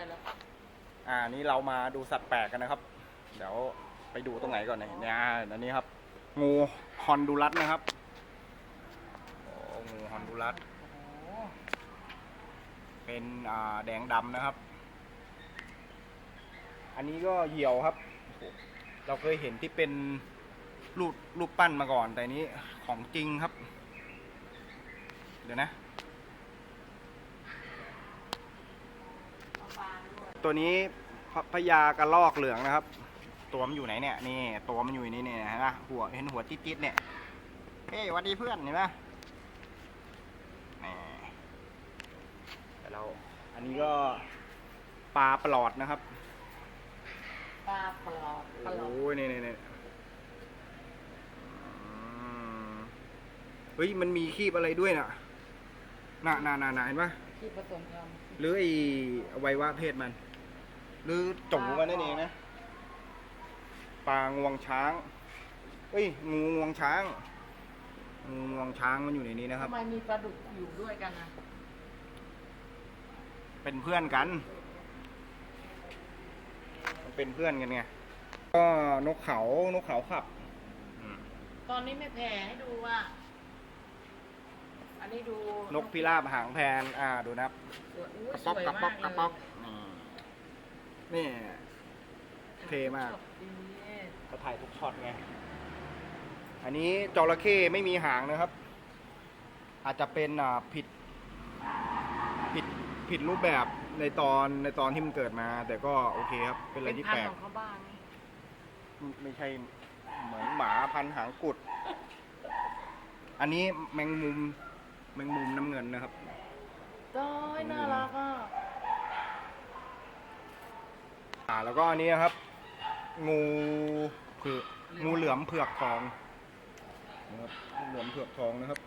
ได้แล้วอ่านี่เรามาดูสัตว์แปลกกันนะครับ เดี๋ยวไปดูตรงไหนก่อนเนี่ยเนี่ยอันนี้ครับ งูฮอนดูรัสนะครับโอ้งูฮอนดูรัสเป็นอ่าแดงดำนะครับ อันนี้ก็เหี่ยวครับ เราเคยเห็นที่เป็นรูปรูปปั้นมาก่อนแต่นี้ของจริงครับ เดี๋ยวนะ ตัวนี้พพญากระลอกเหลืองนะครับ ตัวมันอยู่ไหนเนี่ยนี่ตัวมันอยู่นี่เนี่ยเห็นปะหัวเห็นหัวติ๊ดๆเนี่ยเฮ้ยหวันดีเพื่อนเห็นปะนี่แต่เราอันนี้ก็ปลาปลอดนะครับปลาปลอดปลอดโอ้ยนี่นี่นี่อืมเฮ้ยมันมีคีบอะไรด้วยน่ะน่ะน่ะน่ะน่ะเห็นปะที่ผสมกันหรือไออวัยวะเพศมัน หรือจมูกมันนั่นเองนะปลางวงช้าง เอ้ยงูงวงช้างงูงวงช้างมันอยู่ในนี้นะครับทำไมมีปลาดุกอยู่ด้วยกันนะเป็นเพื่อนกัน มันเป็นเพื่อนกันไงก็นกเขานกเขาขับอืมตอนนี้ไม่แผ่ให้ดูว่า อันนี้ดูนกพิราบหางแพนอ่าดูนะครับสวยอุ๊ยกระสป๊อกวยกระป๊อกมากกระป๊อก นี่นี่ เท่มากดีเขาถ่ายทุกช็อตไง อันนี้จระเข้ไม่มีหางนะครับ อาจจะเป็นอ่าผิด ผิดผิดรูปแบบในตอนในตอนที่มันเกิดมา แต่ก็โอเคครับ เป็นอะไรที่พันแปลธุ์กของเขาบ้างนี่ไม่ใช่เหมือนหมาพันหางกุด อันนี้แมงมุม แมงมุมน้ำเงินนะครับต้อยน่ารักอะ อ่าแล้วก็อันนี้นะครับ งูคืองูเหลือมเผือกทองนะครับงูเหลือมเผือกทองนะครับ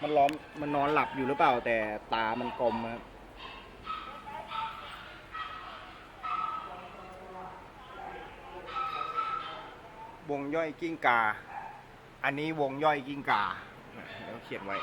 มันล้อมมันนอนหลับอยู่หรือเปล่าแต่ตามันกลมครับวงย่อยกิ้งกา อันนี้วงย่อยกิ้งกาเดี๋ยวเขียนไว้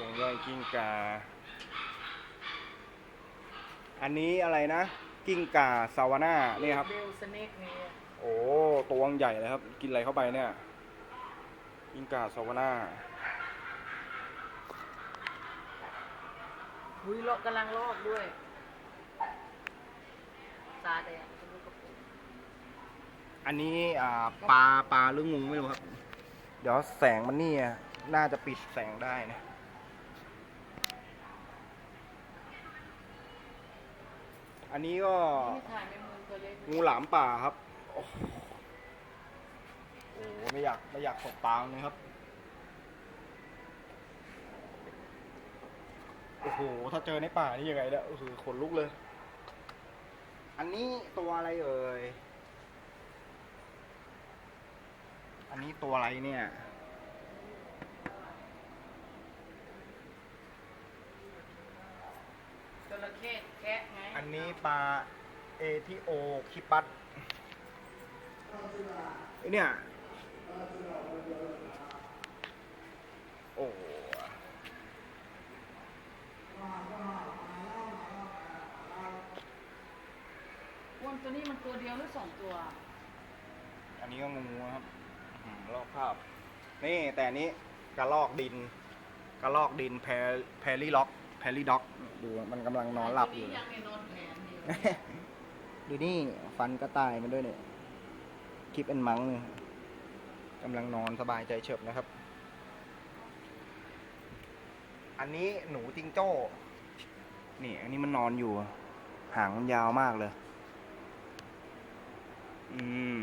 วงย่อย กิ้งกา อันนี้อะไรนะ กิ้งกาซาวาน่านี่ครับ เบลสเนกนี่โอ้ตัวใหญ่เลยครับ กินอะไรเข้าไปเนี่ย กิ้งกาซาวาน่าหุยเลาะกำลังลอกด้วยตาแดงเป็นลูกกระปุกอันนี้อ่าปลาปลาหรืองูไม่รู้ครับ เดี๋ยวแสงมันนี่อะน่าจะปิดแสงได้นะ อันนี้ก็นี่ถ่ายในมือตัวเล็กงูหลามป่าครับโอ้โหโอ้โหไม่อยากไม่อยากตกปลาเลยครับ โอ้โห ถ้าเจอในป่านี่ยังไงเนี่ยโอ้โหขนลุกเลย อันนี้ตัวอะไรเอ่ย อันนี้ตัวอะไรเนี่ย จระเข้แคะไง อันนี้ ปลาเอทิโอคิปัสไอเนี่ย โอ้โหอ้วนตัวนี้มันตัวเดียวหรือสองตัว อันนี้ก็งูนะครับอื้อหือลอกภาพ นี่แต่อันนี้กระลอกดิน กระลอกดินแพรแพรลี่ล็อก แพรลี่ด็อก ดูมันกำลังนอนหลับอยู่ตัวนี้ยังไม่นอนแผนอยู่ ดูนี่ฟันกระต่ายมันด้วยเนี่ยคลิปเอ็นมังเนี่ยกำลังนอนสบายใจเฉิบนะครับ อันนี้หนูจิงโจ้ นี่ อันนี้มันนอนอยู่ หางมันยาวมากเลย อืม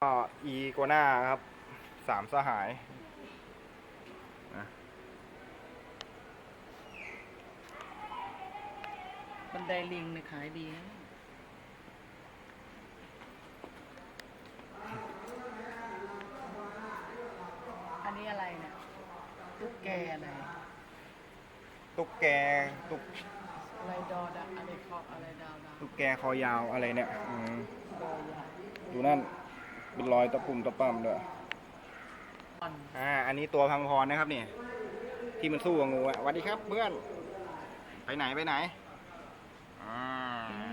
ก็อีโกน่าครับ สามสหายนะ บันไดลิงเนี่ยขายดีนะอันนี้อะไรเนี่ยตุ๊กแกอะไรตุ๊กแกตุ๊กอะไรดอดะอะไรคอบอะไรดาวดาวตุ๊กแกคอยาวอะไรเนี่ยอืมดอยาดูนั่นเป็นรอยตะปุ่มตะปั่มด้วยอ่อนอ่าอันนี้ตัวพังพรนะครับเนี่ยที่มันสู้กับงูอะสวัสดีครับเพื่อน ไปไหนไปไหน อ่า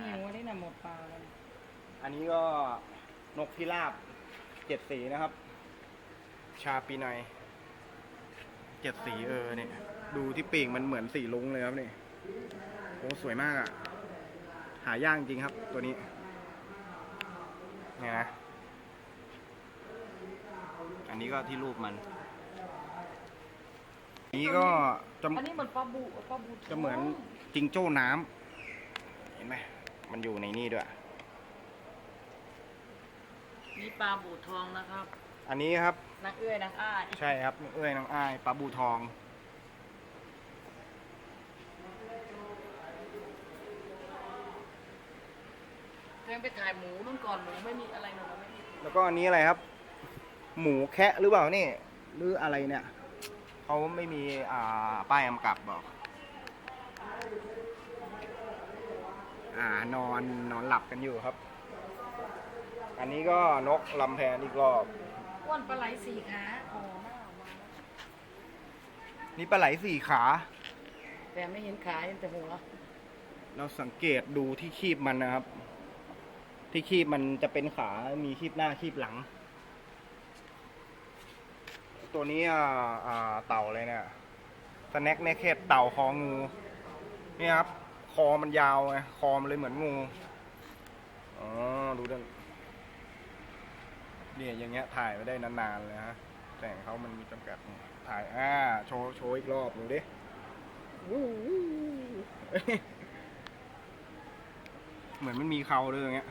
หิวอันนี้น่ะหมดปลาแล้วอันนี้ก็นกพิราบเจ็ดสีนะครับ ชาปีไนเจ็ดสีเออเนี่ยดูที่ปีกมันเหมือนสีลุงเลยครับนี่โอ้สวยมากอะ่ะ หายากจริงครับ ตัวนี้ เนี่ยนะ อันนี้ก็ที่รูปมันอันนี้ก็จะอันนี้เหมือนปลาบูปลาบูทงจะเหมือนจิงโจ้น้ำ เห็นไหมมันอยู่ในนี่ด้วย นี่ปลาบูทองนะครับ อันนี้ครับนางเอื้อยนางอ้ายใช่ครับเอ้ยน้องอ้ายปลาบูทองแทงไปถ่ายหมูนู่นก่อนหมูไม่มีอะไรหนูไม่มีแล้วก็อันนี้อะไรครับ หมูแคะหรือเปล่านี่ หรืออะไรเนี่ยเขาไม่มีอ่าป้ายกำกับบอก อ่านอนนอนหลับกันอยู่ครับ อันนี้ก็นกลำแพนอีกรอบอ้วนปลาไหลสี่ขาโอ้หน้าออกมานี่ปลาไหลสี่ขา แต่ไม่เห็นขาเห็นแต่หัวเราสังเกตดูที่คีบมันนะครับ ที่คีบมันจะเป็นขามีคีบหน้าคีบหลัง ตัวนี้อ่าอ่าเต่าเลยเนี่ยสแน็คเนคเคตเต่าคองูนี่ครับ คอมันยาวไงคอมันเลยเหมือนงูอ๋อดูดันเนี่ยอย่างเงี้ยถ่ายไม่ได้นานๆเลยฮะแต่งเขามันมีจำกัดถ่ายอ่าโชว์โชว์อีกรอบดูดิวู้วู้เหมือนมันมีเขาด้วยอย่างเงี้ย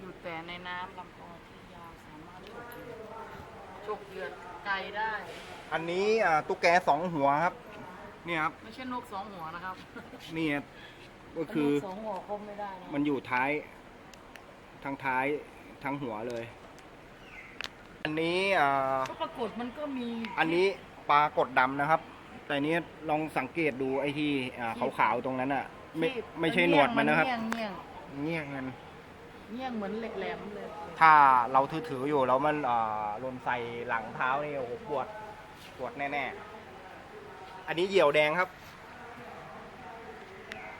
อยู่แต่ในน้ำลำคอที่ยาวสามารถฉกเหยื่อฉกเหยื่อไก่ได้ อันนี้อ่าตุ๊กแกสองหัวครับ เนี่ยครับ ไม่ใช่นกสองหัวนะครับ นี่ ก็คือนกสองหัวคมไม่ได้นะมันอยู่ท้าย ทั้งท้ายทั้งหัวเลย อันนี้อ่าก็ปรากฏมันก็มีอันนี้ปลากดดำนะครับ แต่นี้ลองสังเกตดูไอ้ที่อ่าขาวๆตรงนั้นอะ ไม่ที่ไม่ใช่หนวดมันนะครับ เงี้ยงเงี้ยงเงี้ยมัน เงี้ยงเหมือนเหล็กแหลมเลยถ้าเราถือๆอยู่แล้วมันอ่าหล่นใส่หลังเท้านี่โอ้โหปวด ปวดแน่ ๆ อันนี้เหยี่ยวแดงครับ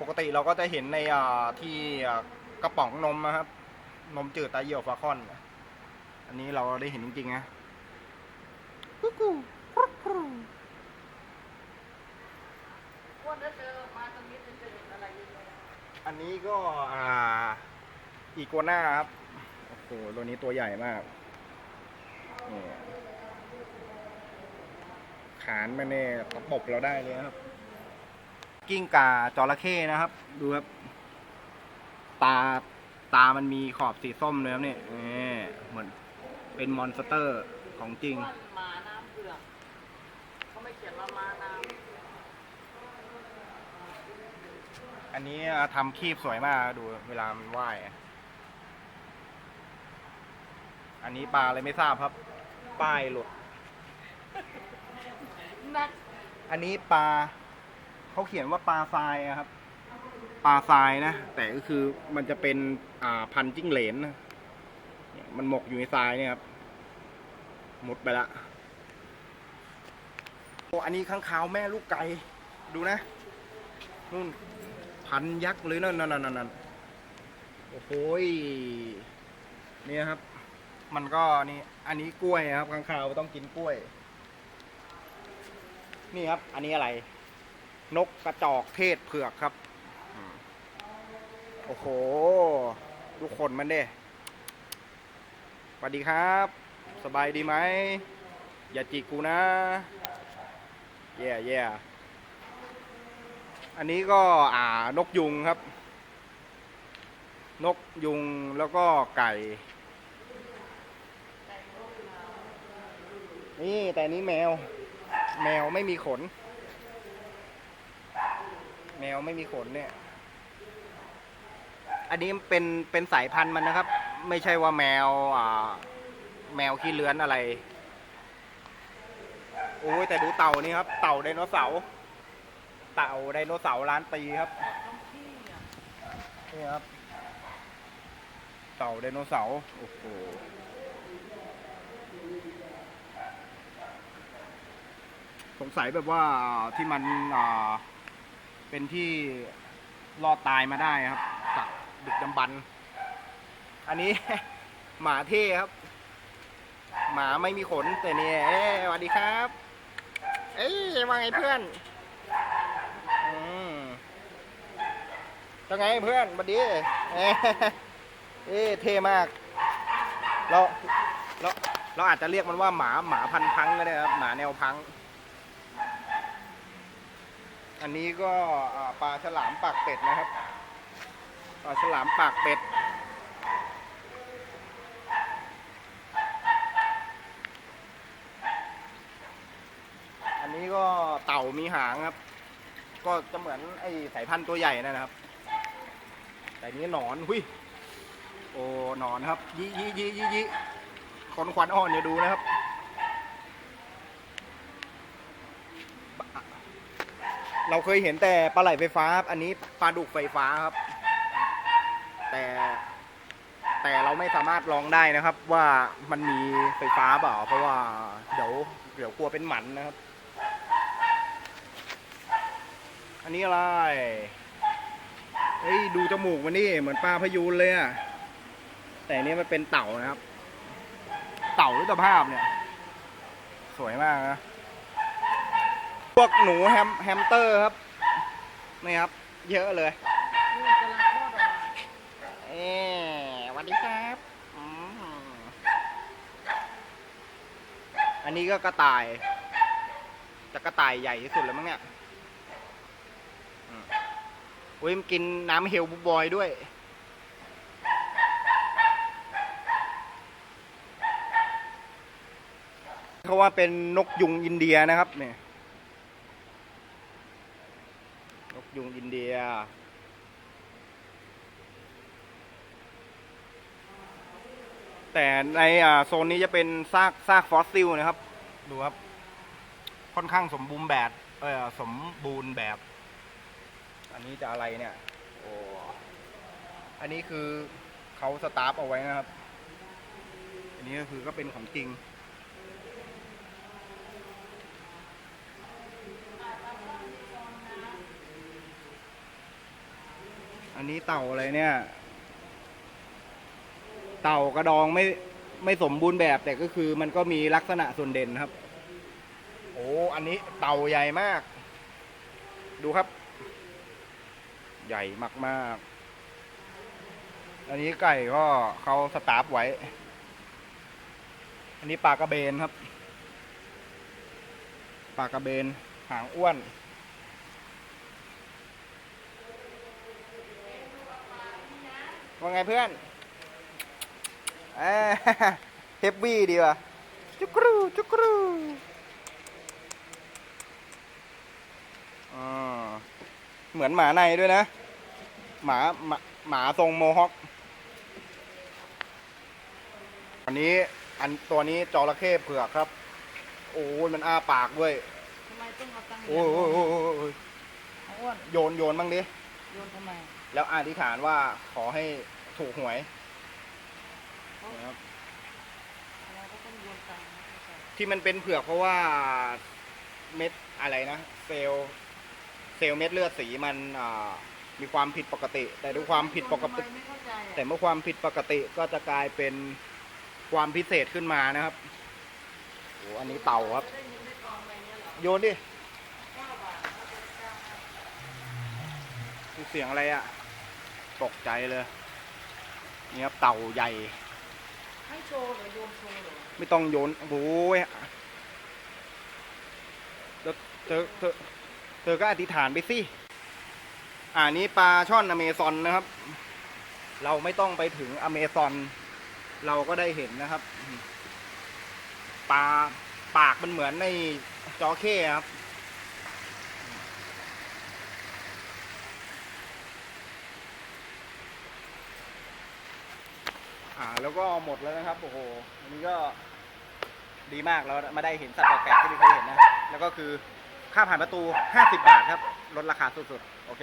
ปกติเราก็จะเห็นในอ่าที่อ่ากระป๋องนมนะครับ นมจืดตาเหยี่ยวฟาคอน อันนี้เราได้เห็นจริงๆนะกุ๊กกูกรุ๊กกรูอ้วนถ้าเจอมาตรงนี้จะเจออะไรเยอะแยะอันนี้ก็อ่าอีกัวน่าครับ โอ้โห ตัวนี้ตัวใหญ่มากนี่ขานมาเนี่ยตะปบเราได้เลยนะครับ กิ้งก่าจระเข้นะครับ ดูครับ ตาตามันมีขอบสีส้มเลยครับเนี่ยนี่เหมือนเป็นมอนสเตอร์ของจริงว่าหมาน้ำเผือกเขาไม่เขียนว่าม้าน้อันนี้ทำคีบสวยมากดูเวลามันว่ายอะอันนี้ปลาอะไรไม่ทราบครับ ป้ายหลุดำนักอันนี้ปลา เขาเขียนว่าปลาทรายอะครับ ปลาทรายนะ แต่ก็คือมันจะเป็นอ่าพันจิ้งเหลนนะเนี่ยมันหมกอยู่ในทรายเนี่ยครับหมดไปละโอ้อันนี้ข้างขาวแม่ลูกไก่ดูนะนู่นพันยักษ์เลยนั่นนั่นนั่นนั่นโอ้โหยเนี่ยครับ มันก็นี่อันนี้กล้วยครับข้างขาวต้องกินกล้วย นี่ครับ อันนี้อะไร นกกระจอกเทศเผือกครับ โอ้โหทุกคนมันเด้สวัสดีครับ สบายดีไหม อย่าจิกกูนะ แย่แย่อันนี้ก็อ่านกยุงครับ นกยุงแล้วก็ไก่ นี่แต่นี้แมว แมวไม่มีขน แมวไม่มีขนเนี่ย อันนี้เป็นเป็นสายพันธุ์มันนะครับ ไม่ใช่ว่าแมวอ่าแมวขี้เลื้อนอะไร โอ้ยแต่ดูเต่านี่ครับ เต่าไดโนเสาร์เต่าไดโนเสาร์ล้านปีครับต้องที่นี่ครับ เต่าไดโนเสาร์โอ้โหสงสัยแบบว่าที่มันอ่า เป็นที่รอดตายมาได้ครับจากดึกดำบรรพ์อันนี้ หมาเท่ครับ หมาไม่มีขนแต่เนี่ยเอ้ยสวัสดีครับ เอ้ยว่าไงเพื่อนอืมจะไงเพื่อนสวัสดีเอ้ยเอ้ยเท่มาก เราเราเราอาจจะเรียกมันว่าหมาหมาพันธุ์พังก็ได้ครับ หมาแนวพัง อันนี้ก็ปลาฉลามปากเป็ดนะครับ ปลาฉลามปากเป็ด อันนี้ก็เต่ามีหางครับ ก็จะเหมือนไอ้สายพันธุ์ตัวใหญ่นะครับ แต่นนี้หนอนหุยโอ้หนอนครับยี่ยี่ยี่ยี่ยี่คนควันอ่อนอย่าดูนะครับ เราเคยเห็นแต่ปลาไหลไฟฟ้าครับอันนี้ปลาดุกไฟฟ้าครับ แต่ แต่เราไม่สามารถลองได้นะครับ ว่ามันมีไฟฟ้าเปล่า เพราะว่าเดี๋ยวเดี๋ยวกลัวเป็นหมันนะครับ อันนี้อะไรเฮ้ยดูจมูกมันนี่เหมือนปลาพยูนเลยอะแต่อันนี้มันเป็นเต่านะครับ เต่าหรือตะภาพเนี่ย สวยมากนะ พวกหนูแฮมแฮมสเตอร์ครับนี่ครับ เยอะเลยนี่กำลังคลอออกมาเอสวัสดีครับอันนี้ก็กระต่ายจะกระต่ายใหญ่ที่สุดแล้วมั้งเนี่ยอุ้ยมันกินน้ำเฮลบูบอยด้วยเขาว่าเป็นนกยุงอินเดียนะครับเนี่ย นกยุงอินเดีย แต่ในโซนนี้จะเป็นซากซากฟอสซิลนะครับ ดูครับ ค่อนข้างสมบูรณ์แบบเออสมบูรณ์แบบ อันนี้จะอะไรเนี่ย โอ้อันนี้คือเขาสตาร์ฟเอาไว้นะครับ อันนี้ก็คือก็เป็นของจริง นนี้เต่าอะไรเนี่ย เต่ากระดองไม่ไม่สมบูรณ์แบบแต่ก็คือมันก็มีลักษณะส่วนเด่นครับ โอ้อันนี้เต่าใหญ่มาก ดูครับ ใหญ่มากๆ อันนี้ไก่ก็เขาสตาร์ฟไว้ อันนี้ปลากระเบนครับ ปลากระเบนหางอ้วน ว่าไงเพื่อนเอ้ยเฮฟวี่ดีว่ะ จุกรูจุกรูอ่าเหมือนหมาในด้วยนะ หมาหมาหมาทรงโมฮอคอันนี้อันตัวนี้จระเข้เผือกครับ โอ้ยมันอ้าปากด้วยทำไมต้องเอาตังค์โอ้ยโอ้ยโอ้ยโอ้ยโอ้ยเอาอ้วนโยนโยนบ้างดิ โยนทำไม แล้วอธิษฐานว่าขอให้ถูกหวยนะครับเราก็ต้องโยนตังค์ให้เขาที่มันเป็นเผือกเพราะว่าเม็ดอะไรนะ เซลล์เซลล์เม็ดเลือดสีมันอ่ามีความผิดปกติ แต่ด้วยความผิดปกติ ทำไมไม่เข้าใจอะแต่เมื่อความผิดปกติก็จะกลายเป็นความพิเศษขึ้นมานะครับโอ้อันนี้เต่าครับได้เงินได้ทองอะไรเงี้ยเหรอโยนดิเก้าบาทแล้วก็เป็นเก้าบาท มีเสียงอะไรอะ ตกใจเลยนี่ครับเต่าใหญ่ ให้โชว์หรือโยนโชว์เหรอไม่ต้องโยนโอ้ยแล้วเธอเธอเธอก็อธิษฐานไปสิอ่านี้ปลาช่อนอเมซอนนะครับ เราไม่ต้องไปถึงอเมซอน เราก็ได้เห็นนะครับ ปลาปากมันเหมือนในจอเข้ครับ แล้วก็หมดแล้วนะครับโอ้โหอันนี้ก็ดีมากเรามาได้เห็นสัตว์แปลกๆที่ไม่เคยเห็นนะ แล้วก็คือค่าผ่านประตู 50 บาทครับลดราคาสุดๆ โอเค